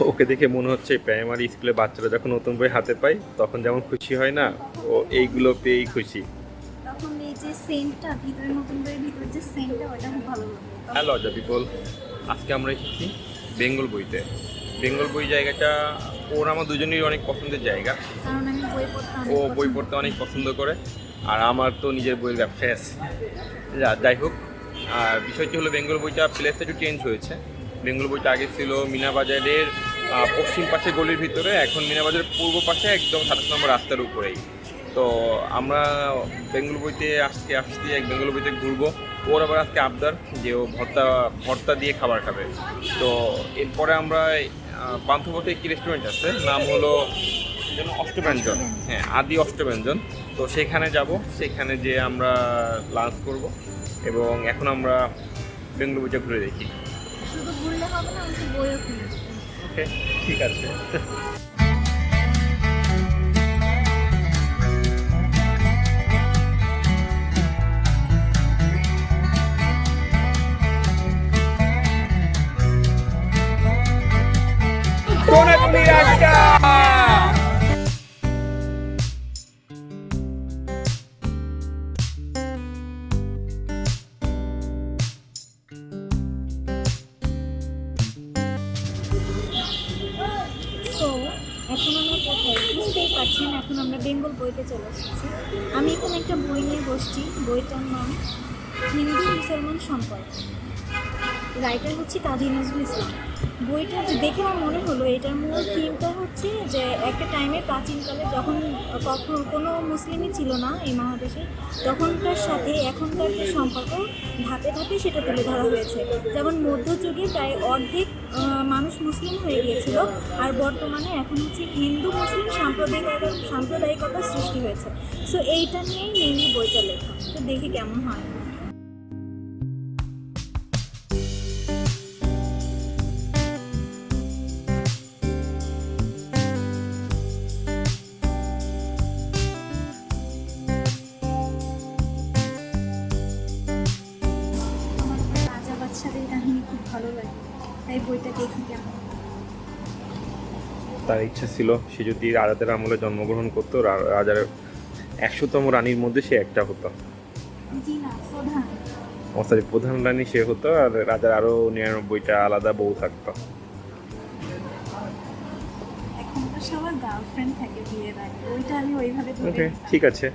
ওকে দেখে মনে হচ্ছে প্রাইমারি স্কুলে বাচ্চারা যখন নতুন বই হাতে পায় তখন যেমন খুশি হয় না ও এইগুলো পেয়েই খুশি। তখন এই যে সেন্টটা ভিতরে নতুন বইয়ের ভিতরে যে সেন্টটা ওটা খুব ভালো লাগে। হ্যালো অজা পিপল আজকে আমরা এসেছি বেঙ্গল বইতে। বেঙ্গল বই জায়গাটা ওর আমার দুজনেরই অনেক পছন্দের জায়গা। ও বই পড়তে অনেক পছন্দ করে আর আমার তো নিজের বইয়ের ব্যবসায় আছে। যা- যাই হোক আর বিষয়টি হলো বেঙ্গল বইটা প্লেসটা একটু চেঞ্জ হয়েছে। বেঙ্গল বইটা আগে ছিল মিনাবাজারের পশ্চিম পাশে গলির ভিতরে, এখন মিনাবাজারের পূর্ব পাশে একদম সাতাশ নম্বর রাস্তার উপরেই। তো আমরা বেঙ্গল বইতে আজকে আসছি, এক বেঙ্গল বইতে ঘুরবো। ওর আবার আজকে আবদার, যে ও ভর্তা ভর্তা দিয়ে খাবার খাবে। তো এরপরে আমরা পান্থপথে একটি রেস্টুরেন্ট আছে, নাম হলো যেন অষ্টব্যঞ্জন। হ্যাঁ আদি অষ্টব্যঞ্জন। তো সেখানে যাব, সেখানে যে আমরা লাঞ্চ করব, এবং এখন আমরা বেঙ্গল বইটা ঘুরে দেখি। শুধু ঘুরলে হবে না আমাকে বইও কিনে দিতে হবে। ওকে ঠিক আছে সো পারছেন এখন আমরা বেঙ্গল বইতে চলে এসেছি। আমি এখানে একটা বই নিয়ে বসছি, বইটার নাম হিন্দু মুসলমান সম্পর্ক। রাইটার হচ্ছে কাজী নজরুল ইসলাম। বইটা দেখে আমার মনে হলো, এটার মূল থিমটা হচ্ছে যে একটা টাইমে প্রাচীনকালে যখন কখন কোনো মুসলিমই ছিল না এই মহাদেশে, তখনকার সাথে এখনকার যে সম্পর্ক, ধাপে ধাপে সেটা তুলে ধরা হয়েছে। যেমন মধ্যযুগে প্রায় অর্ধেক মানুষ মুসলিম হয়ে গিয়েছিল আর বর্তমানে এখন হচ্ছে হিন্দু মুসলিম সাম্প্রদায়িকতা সাম্প্রদায়িকতার সৃষ্টি হয়েছে। সো এইটা নিয়েই মেনলি বইটা লেখা। তো দেখি কেমন হয়। তাই বইটা দেখি কেমন। তার ইচ্ছা ছিল সে যদি রাজাদের আমলে জন্মগ্রহণ করতো রাজার একশোতম রানীর মধ্যে সে একটা হতো। সরি প্রধান রানী সে হতো আর রাজার আরও নিরানব্বইটা আলাদা বউ থাকতো। ঠিক আছে।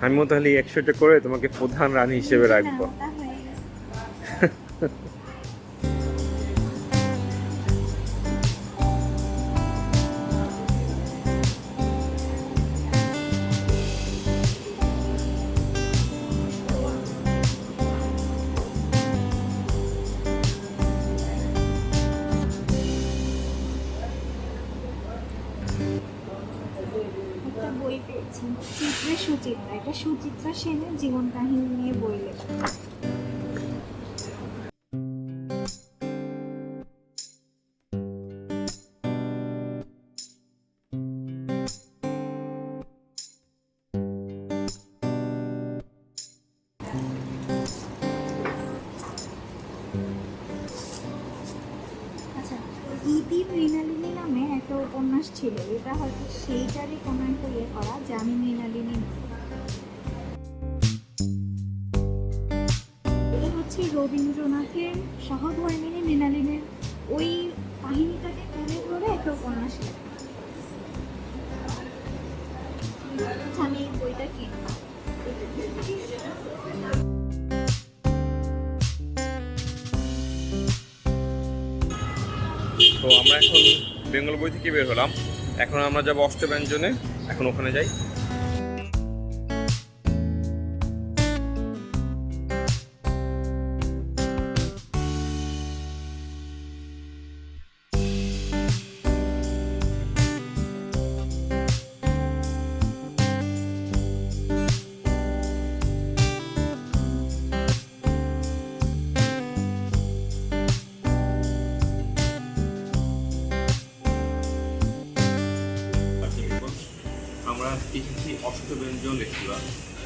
আমিও তাহলে একশোটা করে তোমাকে প্রধান রানী হিসেবে রাখব। সুচিত্রা। এটা সুচিত্রা সেনের জীবন কাহিনী নিয়ে বই লেখা। আচ্ছা ইতি মৃণালিনী নামে একটা উপন্যাস ছিল। এটা হয়তো সেইটারই কোনো একটা ইয়ে করা যে আমি মৃণালিনী রবীন্দ্রনাথের সহধর্মিনী মৃণালিনীর ওই কাহিনীটাকে তুলে ধরে একটা উপন্যাস আচ্ছা, আমি বইটা তো আমরা এখন বেঙ্গল বই থেকে বের হলাম। এখন আমরা যাব অষ্টব্যঞ্জনে। এখন ওখানে যাই। এসেছি অষ্টব্যঞ্জন রেস্তোরাঁ,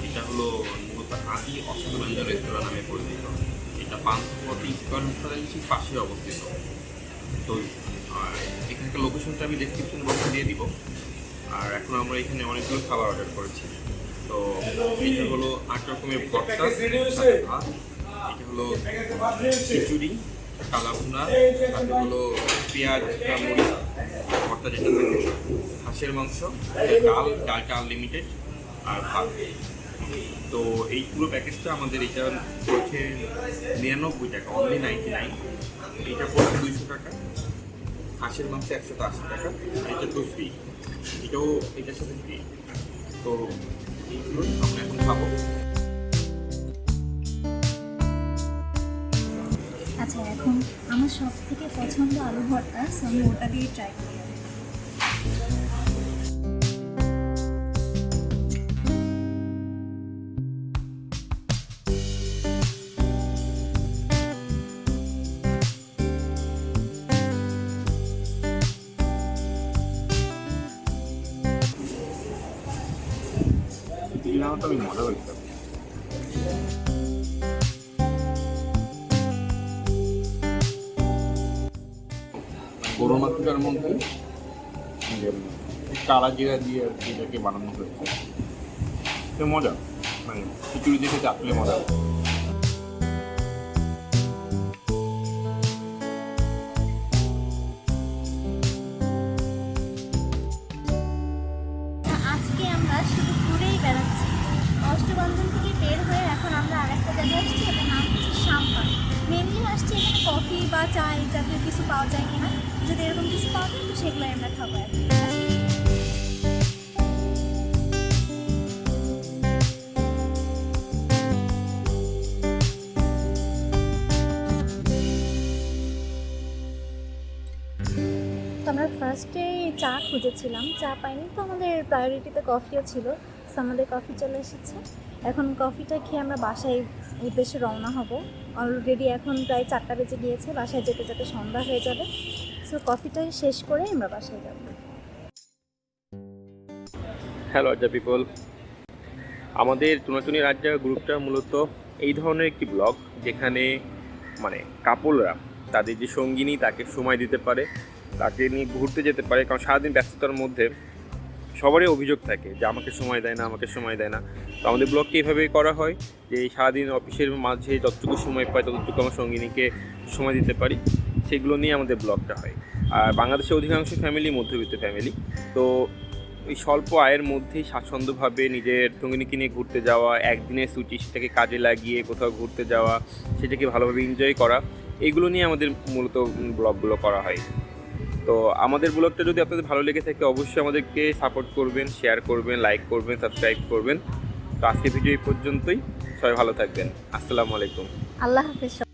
এটা হলো মূলত আদি অষ্টব্যঞ্জন রেস্তোরাঁ নামে পরিচিত। এটা পান্থপতি স্কোয়ার হাসপাতালের পাশে অবস্থিত। তো এখানকার লোকেশনটা আমি ডেসক্রিপশন বক্সে দিয়ে দিব। আর এখন আমরা এখানে অনেকগুলো খাবার অর্ডার করেছি। তো, এটা হলো আট রকমের ভর্তা এটা হলো খিচুড়ি, কালাভুনা, তারপরে হলো পেঁয়াজ মরিচ ভর্তা যেটা হাঁসের মাংস, ডাল ডালটা আনলিমিটেড আর ভাত। তো এই পুরো প্যাকেজটা আমাদের এটা হচ্ছে নিরানব্বই টাকা অনলি নাইনটি নাইন এটা পড়ছে দুইশো টাকা। হাঁসের মাংস একশো আশি টাকা এটা তো ফ্রি এটাও এটার সাথে ফ্রি তো এইগুলো আমরা এখন খাব। আচ্ছা এখন আমার সব থেকে পছন্দ আলু ভর্তা সো আমি ওটা দিয়ে ট্রাই করি। দিলাম তো আমি মজা। হয়েছে গরু মাংসটার মধ্যে কালা জিরা দিয়ে আর এটাকে বানানো হয়েছে মজা মানে খিচুড়ি দেখে চাপলে মজা। কফি বা চা এই জাতীয় কিছু পাওয়া যায় কিনা, যদি এরকম কিছু পাওয়া যায়, তো সেগুলোই আমরা খাব আর আমরা ফার্স্টে চা খুঁজেছিলাম, চা পাইনি, তো আমাদের প্রায়োরিটিতে কফিও ছিল। তো আমাদের কফি চলে এসেছে। এখন কফিটা খেয়ে আমরা বাসায় উদ্দেশ্যে রওনা হব। অলরেডি এখন প্রায় চারটা বেজে গিয়েছে, বাসায় যেতে যেতে সন্ধ্যা হয়ে যাবে। সো কফিটা শেষ করে আমরা বাসায় যাব। হ্যালো আজ্জা পিপল আমাদের তুনাতুনি রাজ্যা গ্রুপটা মূলত এই ধরনের একটি ব্লগ, যেখানে মানে কাপলরা তাদের যে সঙ্গিনী, তাকে সময় দিতে পারে, তাকে নিয়ে ঘুরতে যেতে পারে, কারণ সারাদিন ব্যস্ততার মধ্যে সবারই অভিযোগ থাকে যে, আমাকে সময় দেয় না, আমাকে সময় দেয় না। তো আমাদের ব্লগটি এভাবেই করা হয় যে সারাদিন অফিসের মাঝে যতটুকু সময় পাই, ততটুকু আমার সঙ্গিনীকে সময় দিতে পারি, সেগুলো নিয়ে আমাদের ব্লগটা হয়। আর বাংলাদেশের অধিকাংশ ফ্যামিলি মধ্যবিত্ত ফ্যামিলি তো ওই স্বল্প আয়ের মধ্যেই স্বাচ্ছন্দ্যভাবে নিজের সঙ্গিনীকে নিয়ে ঘুরতে যাওয়া, একদিনের ছুটি সেটাকে কাজে লাগিয়ে কোথাও ঘুরতে যাওয়া, সেটাকে ভালোভাবে এনজয় করা এইগুলো নিয়ে আমাদের মূলত ব্লগগুলো করা হয়। তো আমাদের ব্লগটা যদি আপনাদের ভালো লেগে থাকে, অবশ্যই আমাদেরকে সাপোর্ট করবেন শেয়ার করবেন লাইক করবেন সাবস্ক্রাইব করবেন। তো আজকে ভিডিও এই পর্যন্তই। সবাই ভালো থাকবেন। আসসালামু আলাইকুম। আল্লাহ হাফেজ।